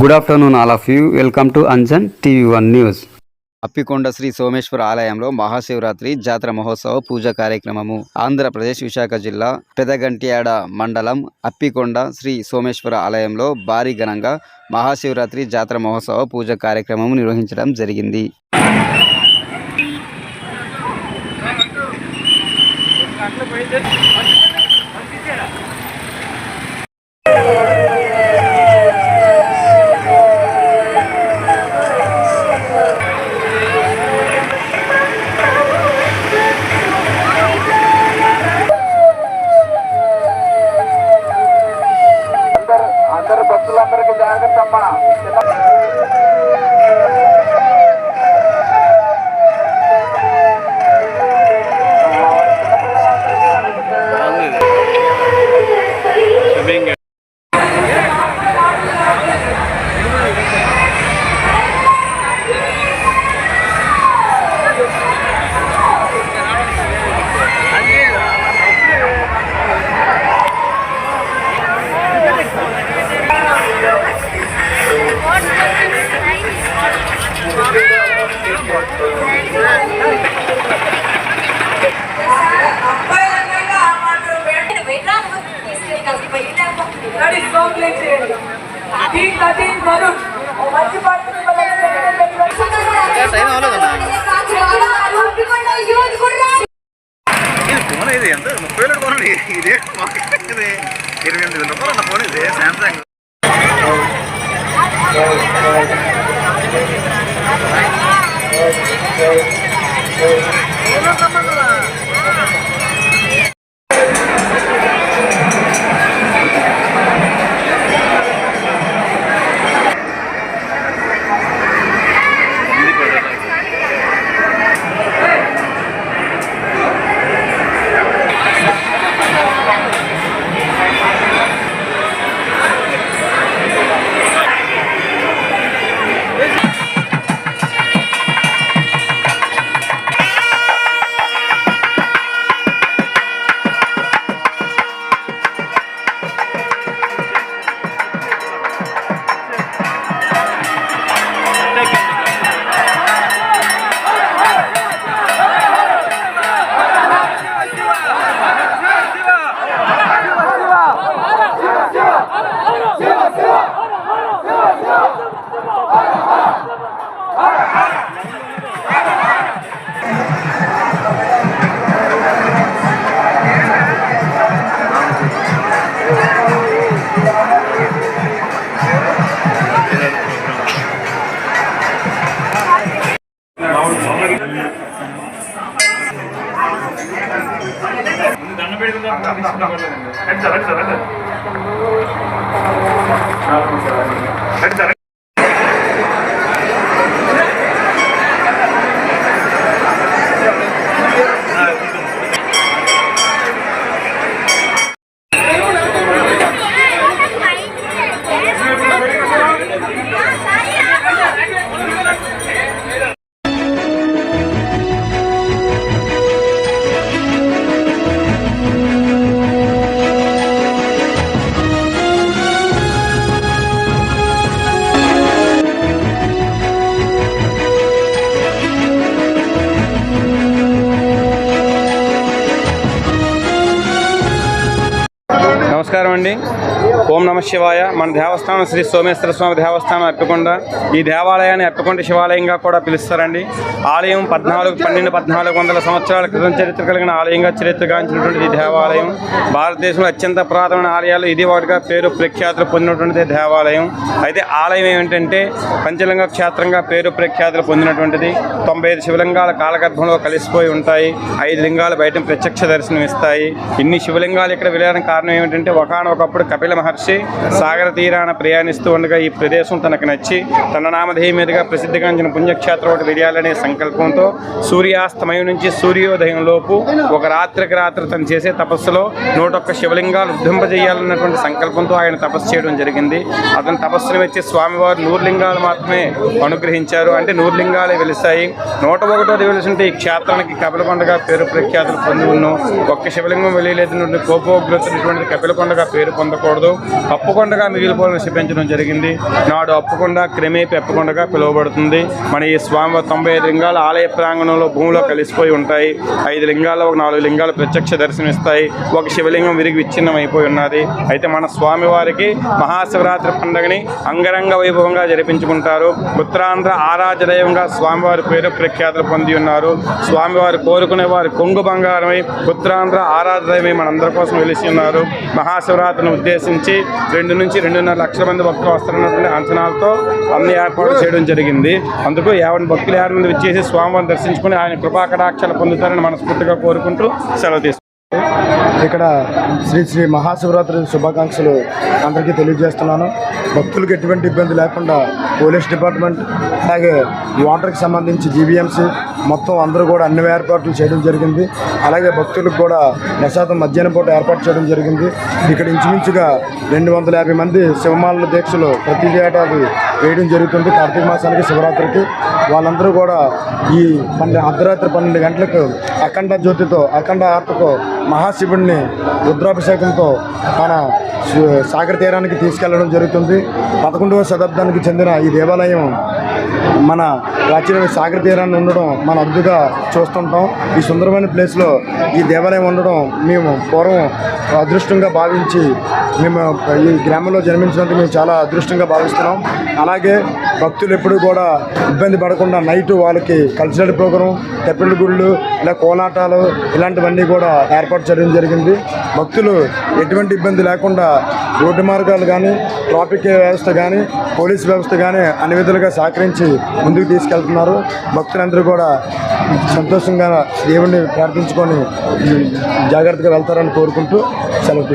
Good afternoon all of you welcome to Anjan TV one news Appikonda Shri Someshwara ఆలయంలో మహాశివరాత్రి జాతర మహోత్సవ పూజ కార్యక్రమము. ఆంధ్రప్రదేశ్ విశాఖ జిల్లా పెదగంట్యాడ మండలం అప్పికొండ శ్రీ సోమేశ్వర ఆలయంలో భారీ ఘనంగా మహాశివరాత్రి జాతర మహోత్సవ పూజ కార్యక్రమం నిర్వహించడం జరిగింది. రండి సార్. రండి సార్ నమస్కారం అండి. ఓం నమ శివాయ. మన దేవస్థానం శ్రీ సోమేశ్వర స్వామి దేవస్థానం అప్పకొండ ఈ దేవాలయాన్ని అప్పకొండ శివాలయంగా కూడా పిలుస్తారండి. ఆలయం పద్నాలుగు పన్నెండు పద్నాలుగు వందల సంవత్సరాల క్రితం చరిత్ర కలిగిన ఆలయంగా చరిత్రగాంచినటువంటి ఈ దేవాలయం. భారతదేశంలో అత్యంత పురాతనమైన ఆలయాలు ఇది ఒకటిగా పేరు ప్రఖ్యాతులు పొందినటువంటిది దేవాలయం. అయితే ఆలయం ఏమిటంటే పంచలింగ క్షేత్రంగా పేరు ప్రఖ్యాతులు పొందినటువంటిది. తొంభై ఐదు శివలింగాల కాలగర్భంలో కలిసిపోయి ఉంటాయి. ఐదు లింగాలు బయట ప్రత్యక్ష దర్శనం ఇస్తాయి ఇన్ని శివలింగాలు ఇక్కడ వెళ్ళడానికి కారణం ఏమిటంటే ఒకనొకప్పుడు కపిల మహర్షి సాగర తీరాన ప్రయాణిస్తూ ఉండగా ఈ ప్రదేశం తనకు నచ్చి తన నామధేయం మీదుగా ప్రసిద్ధిగాంచిన పుణ్యక్షేత్రం ఒకటి తెలియాలనే సంకల్పంతో సూర్యాస్తమయం నుంచి సూర్యోదయం లోపు ఒక రాత్రికి రాత్రి తను చేసే తపస్సులో నూటొక్క శివలింగాలు ఉద్ధింపజేయాలన్నటువంటి సంకల్పంతో ఆయన తపస్సు చేయడం జరిగింది. అతను తపస్సును వచ్చి స్వామివారు నూరు లింగాలు మాత్రమే అనుగ్రహించారు. అంటే నూరు లింగాలే వెలిసాయి నూట ఒకటోది వెలిసింటే ఈ క్షేత్రానికి కపిలకొండగా పేరు ప్రఖ్యాతులు పొంది ఉన్నాం. ఒక్క శివలింగం వెలియలేదు నుండి కోపోగ్రతున్నటువంటి కపిలకొండగా పేరు పొందకూడదు. అప్పుకొండగా మిగిలిపోవాలని నశిపించడం జరిగింది. నాడు అప్పుకొండ క్రమే పెప్పకొండగా పిలువబడుతుంది. మన ఈ స్వామి తొంభై ఐదు లింగాల ఆలయ ప్రాంగణంలో భూమిలో కలిసిపోయి ఉంటాయి. ఐదు లింగాలు ఒక నాలుగు లింగాలు ప్రత్యక్ష దర్శనమిస్తాయి. ఒక శివలింగం విరిగి విచ్ఛిన్నం అయిపోయి ఉన్నది. అయితే మన స్వామివారికి మహాశివరాత్రి పండుగని అంగరంగ వైభవంగా జరిపించుకుంటారు. ఉత్తరాంధ్ర ఆరాధదైవంగా స్వామివారి పేరు ప్రఖ్యాతులు పొంది ఉన్నారు. స్వామివారు కోరుకునే వారి కొంగు బంగారమై ఉత్తరాంధ్ర ఆరాధదైవమై మనందరి కోసం వెలిసి ఉన్నారు. మహాశివరాత్రిని ఉద్దేశించి రెండు నుంచి రెండున్నర లక్షల మంది భక్తులు వస్తున్నటువంటి అంచనాలతో అన్ని ఏర్పాట్లు చేయడం జరిగింది. అందుకు యావన్ భక్తులు యాభై మంది వచ్చేసి స్వామివారిని దర్శించుకుని ఆయన కృపాకటాక్షలు పొందుతారని మనస్ఫూర్తిగా కోరుకుంటూ సెలవు తీసుకుంటాం ఇక్కడ శ్రీ శ్రీ మహాశివరాత్రి శుభాకాంక్షలు అందరికీ తెలియజేస్తున్నాను. భక్తులకు ఎటువంటి ఇబ్బంది లేకుండా పోలీస్ డిపార్ట్మెంట్ అలాగే వాటర్కి సంబంధించి జీవీఎంసీ మొత్తం అందరూ కూడా అన్ని ఏర్పాట్లు చేయడం జరిగింది. అలాగే భక్తులకు కూడా ప్రసాదం మధ్యాహ్నం పూట ఏర్పాటు చేయడం జరిగింది. ఇక్కడ ఇంచుమించుగా రెండు వందల యాభై మంది శివమాల దీక్షలు ప్రతి ఏటాది వేయడం జరుగుతుంది కార్తీక మాసానికి శివరాత్రికి. వాళ్ళందరూ కూడా ఈ పన్నెండు అర్ధరాత్రి పన్నెండు గంటలకు అఖండ జ్యోతితో అఖండ ఆర్తతో మహాశివుడిని రుద్రాభిషేకంతో మన సాగర తీరానికి తీసుకెళ్ళడం జరుగుతుంది. పదకొండవ శతాబ్దానికి చెందిన ఈ దేవాలయం మన ప్రాచీన సాగర తీరాన్ని ఉండడం మన అద్దుగా చూస్తుంటాం. ఈ సుందరమైన ప్లేస్లో ఈ దేవాలయం ఉండడం మేము పూర్వం అదృష్టంగా భావించి మేము ఈ గ్రామంలో జన్మించినందుకు మేము చాలా అదృష్టంగా భావిస్తున్నాం. అలాగే భక్తులు ఎప్పుడు కూడా ఇబ్బంది పడకుండా నైట్ వాళ్ళకి కల్చరల్ ప్రోగ్రాం తెప్పిడి గుళ్ళు ఇలా కోలాటాలు ఇలాంటివన్నీ కూడా ఏర్పాటు ఏర్పాటు చేయడం జరిగింది. భక్తులు ఎటువంటి ఇబ్బంది లేకుండా రోడ్డు మార్గాలు కానీ ట్రాఫిక్ వ్యవస్థ కానీ పోలీస్ వ్యవస్థ కానీ అన్ని విధాలుగా సహకరించి ముందుకు తీసుకెళ్తున్నారు. భక్తులందరూ కూడా సంతోషంగా దేవుణ్ణి ప్రార్థించుకొని జాగ్రత్తగా వెళ్తారని కోరుకుంటూ సెలవు